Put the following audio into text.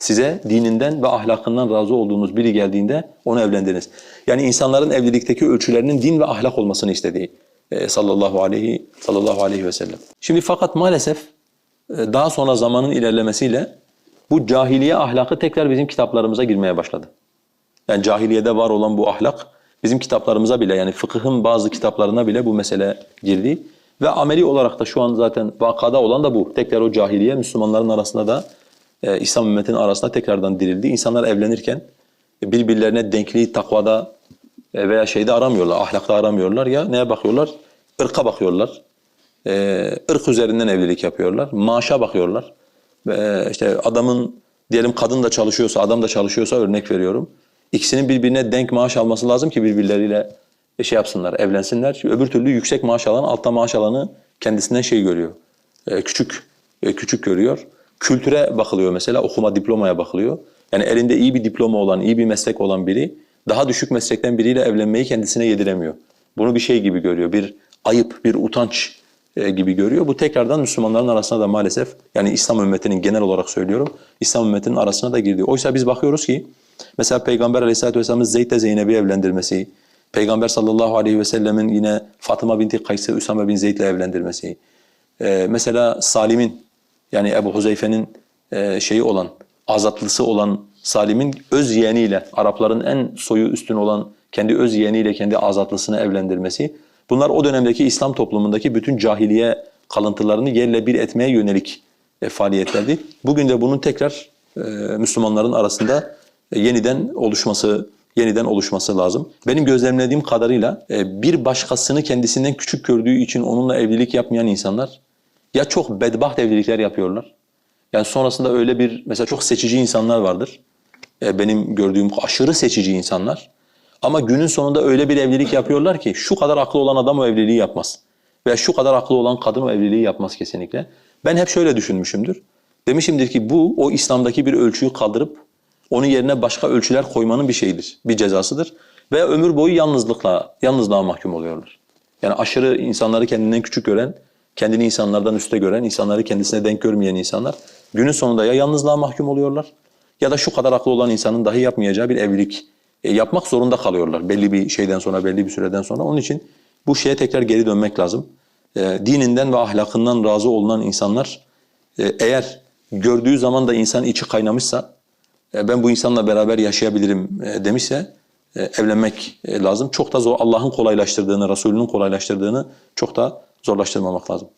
Size dininden ve ahlakından razı olduğunuz biri geldiğinde onu evlendiriniz. Yani insanların evlilikteki ölçülerinin din ve ahlak olmasını istediği e, sallallahu aleyhi sallallahu aleyhi ve sellem. Şimdi fakat maalesef e, daha sonra zamanın ilerlemesiyle bu cahiliye ahlakı tekrar bizim kitaplarımıza girmeye başladı. Yani cahiliyede var olan bu ahlak bizim kitaplarımıza bile yani fıkıhın bazı kitaplarına bile bu mesele girdi. Ve ameli olarak da şu an zaten vakada olan da bu. Tekrar o cahiliye Müslümanların arasında da e, İslam ümmetinin arasında tekrardan dirildi. İnsanlar evlenirken birbirlerine denkliği takvada e, veya şeyde aramıyorlar, ahlakta aramıyorlar ya neye bakıyorlar? Irka bakıyorlar. E, ırk üzerinden evlilik yapıyorlar. Maaşa bakıyorlar. Ve işte adamın diyelim kadın da çalışıyorsa, adam da çalışıyorsa örnek veriyorum. İkisinin birbirine denk maaş alması lazım ki birbirleriyle şey yapsınlar, evlensinler. Öbür türlü yüksek maaş alan altta maaş alanı kendisinden şey görüyor. e, küçük e, küçük görüyor. Kültüre bakılıyor mesela, okuma diplomaya bakılıyor. Yani elinde iyi bir diploma olan, iyi bir meslek olan biri daha düşük meslekten biriyle evlenmeyi kendisine yediremiyor. Bunu bir şey gibi görüyor, bir ayıp, bir utanç e, gibi görüyor. Bu tekrardan Müslümanların arasına da maalesef yani İslam ümmetinin genel olarak söylüyorum, İslam ümmetinin arasına da girdi. Oysa biz bakıyoruz ki mesela Peygamber Aleyhisselatü Vesselam'ın Zeyd ile Zeynep'i evlendirmesi, Peygamber sallallahu aleyhi ve sellemin yine Fatıma binti Kays'ı Üsame bin Zeyd ile evlendirmesi, e, mesela Salim'in yani Ebu Huzeyfe'nin e, şeyi olan, azatlısı olan Salim'in öz yeğeniyle, Arapların en soyu üstün olan kendi öz yeğeniyle kendi azatlısını evlendirmesi, bunlar o dönemdeki İslam toplumundaki bütün cahiliye kalıntılarını yerle bir etmeye yönelik e, faaliyetlerdi. Bugün de bunun tekrar e, Müslümanların arasında e, yeniden oluşması, yeniden oluşması lazım. Benim gözlemlediğim kadarıyla e, bir başkasını kendisinden küçük gördüğü için onunla evlilik yapmayan insanlar ya çok bedbaht evlilikler yapıyorlar. Yani sonrasında öyle bir mesela çok seçici insanlar vardır. E, benim gördüğüm aşırı seçici insanlar. Ama günün sonunda öyle bir evlilik yapıyorlar ki şu kadar aklı olan adam o evliliği yapmaz. Veya şu kadar aklı olan kadın o evliliği yapmaz kesinlikle. Ben hep şöyle düşünmüşümdür. Demişimdir ki bu o İslam'daki bir ölçüyü kaldırıp onun yerine başka ölçüler koymanın bir şeyidir, bir cezasıdır. Ve ömür boyu yalnızlıkla, yalnızlığa mahkum oluyorlar. Yani aşırı insanları kendinden küçük gören, kendini insanlardan üste gören, insanları kendisine denk görmeyen insanlar günün sonunda ya yalnızlığa mahkum oluyorlar ya da şu kadar aklı olan insanın dahi yapmayacağı bir evlilik e, yapmak zorunda kalıyorlar belli bir şeyden sonra, belli bir süreden sonra. Onun için bu şeye tekrar geri dönmek lazım. E, dininden ve ahlakından razı olunan insanlar e, eğer gördüğü zaman da insan içi kaynamışsa, e, ben bu insanla beraber yaşayabilirim e, demişse e, evlenmek e, lazım. Çok da zor Allah'ın kolaylaştırdığını, Resulünün kolaylaştırdığını çok da zorlaştırmamak lazım.